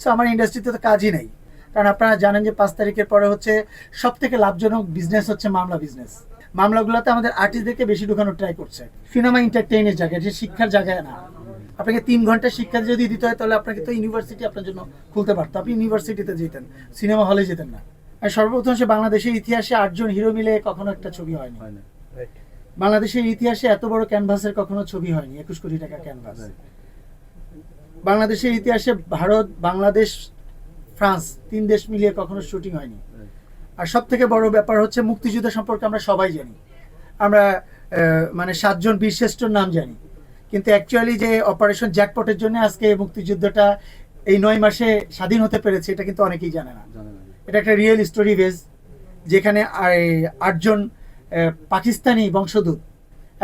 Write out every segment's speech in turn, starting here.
So আমার ইন্ডাস্ট্রিতে তো কাজই নেই। কারণ আপনারা জানেন যে পাঁচ তারিখের পরে হচ্ছে সব থেকে লাভজনক বিজনেস হচ্ছে মামলা বিজনেস মামলাগুলোতে আমাদের আর্টিস্টদেরকে বেশি ঢুকানোর ট্রাই করছে। সিনেমা এন্টারটেইনের জায়গায় যে শিক্ষার জায়গায় না। আপনাকে তিন ঘণ্টা শিক্ষা যদি দিতে হয় তাহলে আপনাকে তো ইউনিভার্সিটি আপনার জন্য খুলতে পারতো। আপনি ইউনিভার্সিটিতে যেতেন সিনেমা হলে যেতেন না। আর সর্বপ্রথম সে বাংলাদেশের ইতিহাসে আটজন হিরো মিলে কখনো একটা ছবি হয়নি। হয় বাংলাদেশের ইতিহাসে এত বড় ক্যানভাসের কখনো ছবি হয়নি একুশ কোটি টাকা ক্যানভাস বাংলাদেশের ইতিহাসে ভারত বাংলাদেশ ফ্রান্স তিন দেশ মিলিয়ে কখনো শুটিং হয়নি। আর সব থেকে বড় ব্যাপার হচ্ছে মুক্তিযুদ্ধ সম্পর্কে আমরা সবাই জানি। আমরা মানে সাতজন বীরশ্রেষ্ঠর নাম জানি। কিন্তু অ্যাকচুয়ালি যে অপারেশন জ্যাকপটের জন্য আজকে এই মুক্তিযুদ্ধটা এই নয় মাসে স্বাধীন হতে পেরেছে এটা কিন্তু অনেকেই জানে না। এটা একটা রিয়েল স্টোরি বেস যেখানে আটজন পাকিস্তানি বংশদূত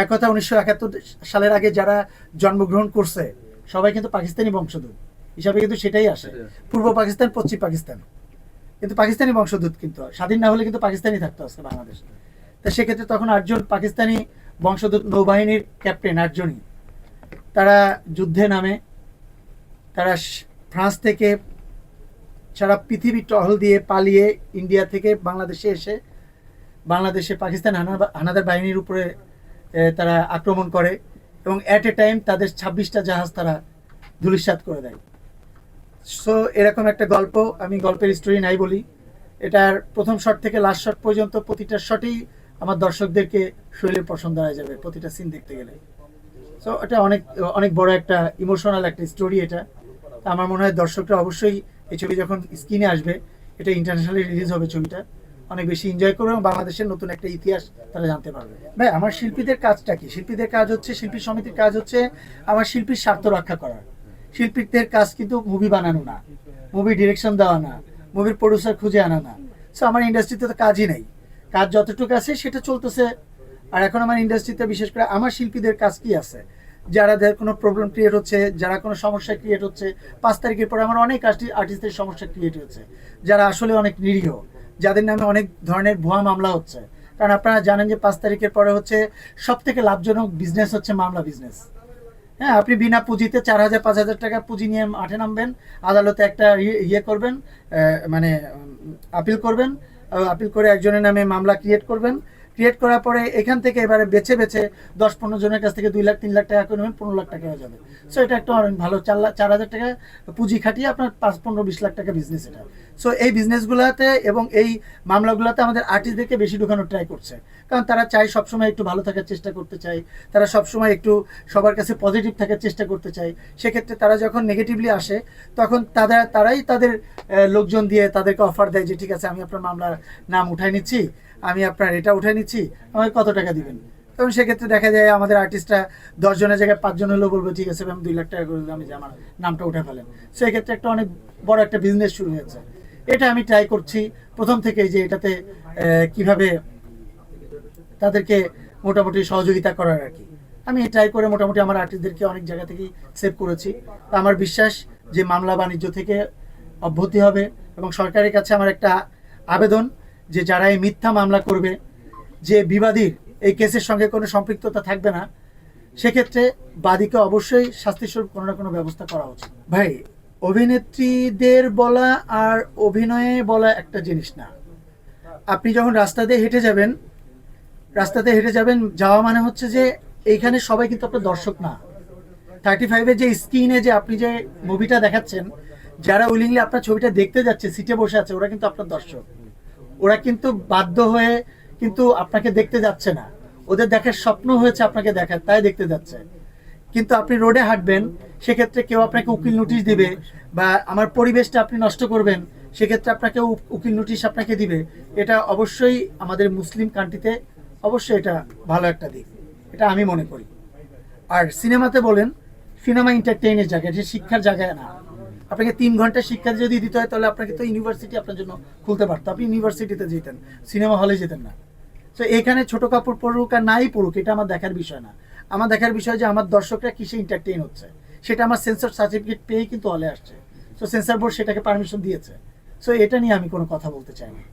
এক কথা উনিশশো একাত্তর সালের আগে যারা জন্মগ্রহণ করছে সবাই কিন্তু পাকিস্তানি বংশদূত হিসাবে কিন্তু সেটাই আসে। পূর্ব পাকিস্তান পশ্চিম পাকিস্তান। কিন্তু পাকিস্তানি বংশদূত কিন্তু স্বাধীন না হলে কিন্তু পাকিস্তানি থাকতো আজকে বাংলাদেশ। তা সেক্ষেত্রে তখন আটজন পাকিস্তানি বংশদূত নৌবাহিনীর ক্যাপ্টেন আটজনই। তারা যুদ্ধে নামে। তারা ফ্রান্স থেকে সারা পৃথিবী টহল দিয়ে পালিয়ে ইন্ডিয়া থেকে বাংলাদেশে এসে বাংলাদেশে পাকিস্তান হানাদার বাহিনীর উপরে তারা আক্রমণ করে। এবং অ্যাট এ টাইম তাদের ছাব্বিশটা জাহাজ তারা ধুলিসাৎ করে দেয়। সো এরকম একটা গল্প, আমি গল্পের স্টোরি নাই বলি। এটার প্রথম শট থেকে লাস্ট শট পর্যন্ত প্রতিটা শটেই আমার দর্শকদেরকে শৈলীর পছন্দ হয়ে যাবে, প্রতিটা সিন দেখতে গেলে। সো এটা অনেক অনেক বড় একটা ইমোশনাল একটা স্টোরি এটা। আমার মনে হয় দর্শকরা অবশ্যই এই ছবি যখন স্ক্রিনে আসবে, এটা ইন্টারন্যাশনালি রিলিজ হবে ছবিটা। অনেক বেশি এনজয় করবে এবং বাংলাদেশের নতুন একটা ইতিহাস তারা জানতে পারবে। ভাই, আমার শিল্পীদের কাজটা কি? শিল্পীদের কাজ হচ্ছে, শিল্পী সমিতির কাজ হচ্ছে আমার শিল্পীর স্বার্থ রক্ষা করা। শিল্পীদের কাজ কিন্তু মুভি বানানো না মুভি ডিরেকশন দেওয়া না মুভির প্রডিউসার খুঁজে আনা না। সো আমার ইন্ডাস্ট্রিতে তো কাজই নেই। কাজ যতটুকু আছে সেটা চলতেছে। আর এখন আমার ইন্ডাস্ট্রিতে বিশেষ করে আমার শিল্পীদের কাজ কি আছে? যারা যাদের কোনো প্রবলেম ক্রিয়েট হচ্ছে, যারা কোনো সমস্যা ক্রিয়েট হচ্ছে, পাঁচ তারিখের পরে আমার অনেক আর্টিস্টের সমস্যা ক্রিয়েট হচ্ছে, যারা আসলে অনেক নিরীহ। যাদের নামে অনেক ধরনের ভুয়া মামলা হচ্ছে। কারণ আপনারা জানেন যে পাঁচ তারিখের পরে হচ্ছে সব থেকে লাভজনক বিজনেস হচ্ছে মামলা বিজনেস হ্যাঁ আপনি বিনা পুঁজিতে চার হাজার, পাঁচ হাজার টাকা পুঁজি নিয়ে মাঠে নামবেন, আদালতে একটা ইয়ে- করবেন মানে আপিল করবেন আপিল করে একজনের নামে মামলা ক্রিয়েট করবেন ক্রিয়েট করার পরে এখান থেকে এবারে বেছে বেছে দশ পনেরো জনের কাছ থেকে দুই লাখ, তিন লাখ টাকা করে নেবেন, পনেরো লাখ টাকা হয়ে যাবে। সো এটা একটা অনেক ভালো চার লাখ চার হাজার টাকা পুঁজি খাটিয়ে আপনার পাঁচ, পনেরো, বিশ লাখ টাকা বিজনেস এটা। সো এই বিজনেসগুলোতে এবং এই মামলাগুলোতে আমাদের আর্টিস্টদেরকে বেশি ঢুকানোর ট্রাই করছে। কারণ তারা চায় সবসময় একটু ভালো থাকার চেষ্টা করতে চায়, তারা সবসময় একটু সবার কাছে পজিটিভ থাকার চেষ্টা করতে চায়। সেক্ষেত্রে তারা যখন নেগেটিভলি আসে, তখন তারা তারাই তাদের লোকজন দিয়ে তাদেরকে অফার দেয় যে, ঠিক আছে, আমি আপনার মামলার নাম উঠাই নিচ্ছি। আমি আপনার এটা উঠাই নিচ্ছি, আমাকে কত টাকা দিবেন? তখন সেক্ষেত্রে দেখা যায় আমাদের আর্টিস্টরা দশজনের জায়গায় পাঁচজন হলেও বলব, ঠিক আছে আমি দুই লাখ টাকা করে আমি যে আমার নামটা উঠে ফেলেন। সেক্ষেত্রে একটা অনেক বড় একটা বিজনেস শুরু হয়েছে। এটা আমি ট্রাই করছি, প্রথম থেকেই যে এটাতে কীভাবে তাদেরকে মোটামুটি সহযোগিতা করার আর কি। আমি ট্রাই করে মোটামুটি আমার আর্টিস্টদেরকে অনেক জায়গা থেকেই সেভ করেছি। আমার বিশ্বাস যে মামলা বাণিজ্য থেকে অব্যাহতি হবে এবং সরকারের কাছে আমার একটা আবেদন যে যারা এই মিথ্যা মামলা করবে, যে বিবাদীর এই কেসের সঙ্গে কোনো সম্পৃক্ততা থাকবে না, সেক্ষেত্রে বাদীকে অবশ্যই শাস্তিস্বরূপ কোনো না কোনো ব্যবস্থা করা উচিত। ভাই, অভিনেত্রীদের বলা আর অভিনয়ে বলা একটা জিনিস না। আপনি যখন রাস্তা দিয়ে হেঁটে যাবেন রাস্তাতে হেঁটে যাবেন, যাওয়া মানে হচ্ছে যে এইখানে সবাই কিন্তু আপনার দর্শক না। থার্টি ফাইভের যে স্ক্রিনে যে আপনি যে মুভিটা দেখাচ্ছেন, যারা উইলিংলি আপনার ছবিটা দেখতে যাচ্ছে, সিটে বসে আছে, ওরা কিন্তু আপনার দর্শক। ওরা কিন্তু বাধ্য হয়ে কিন্তু আপনাকে দেখতে যাচ্ছে না। ওদের দেখার স্বপ্ন হয়েছে আপনাকে দেখার, তাই দেখতে যাচ্ছে। কিন্তু আপনি রোডে হাঁটবেন, সেক্ষেত্রে কেউ আপনাকে উকিল নোটিশ দিবে বা আমার পরিবেশটা আপনি নষ্ট করবেন, সেক্ষেত্রে আপনাকে উকিল নোটিশ আপনাকে দিবে। এটা অবশ্যই আমাদের মুসলিম কান্ট্রিতে অবশ্যই এটা ভালো একটা দিক। এটা আমি মনে করি। আর সিনেমাতে বলেন, সিনেমা এন্টারটেইনের জায়গায় যে শিক্ষার জায়গায় না। আপনাকে তিন ঘণ্টা শিক্ষা যদি দিতে হয়, তাহলে আপনাকে তো ইউনিভার্সিটি আপনার জন্য খুলতে পারতো। আপনি ইউনিভার্সিটিতে যেতেন সিনেমা হলে যেতেন না। তো এখানে ছোট কাপড় পরুক আর নাই পড়ুক এটা আমার দেখার বিষয় না। আমার দেখার বিষয় যে আমার দর্শকরা কিসে এন্টারটেইন হচ্ছে? সেটা আমার সেন্সর সার্টিফিকেট পেয়ে কিন্তু হলে আসছে। তো সেন্সর বোর্ড সেটাকে পারমিশন দিয়েছে। সো এটা নিয়ে আমি কোনো কথা বলতে চাই না।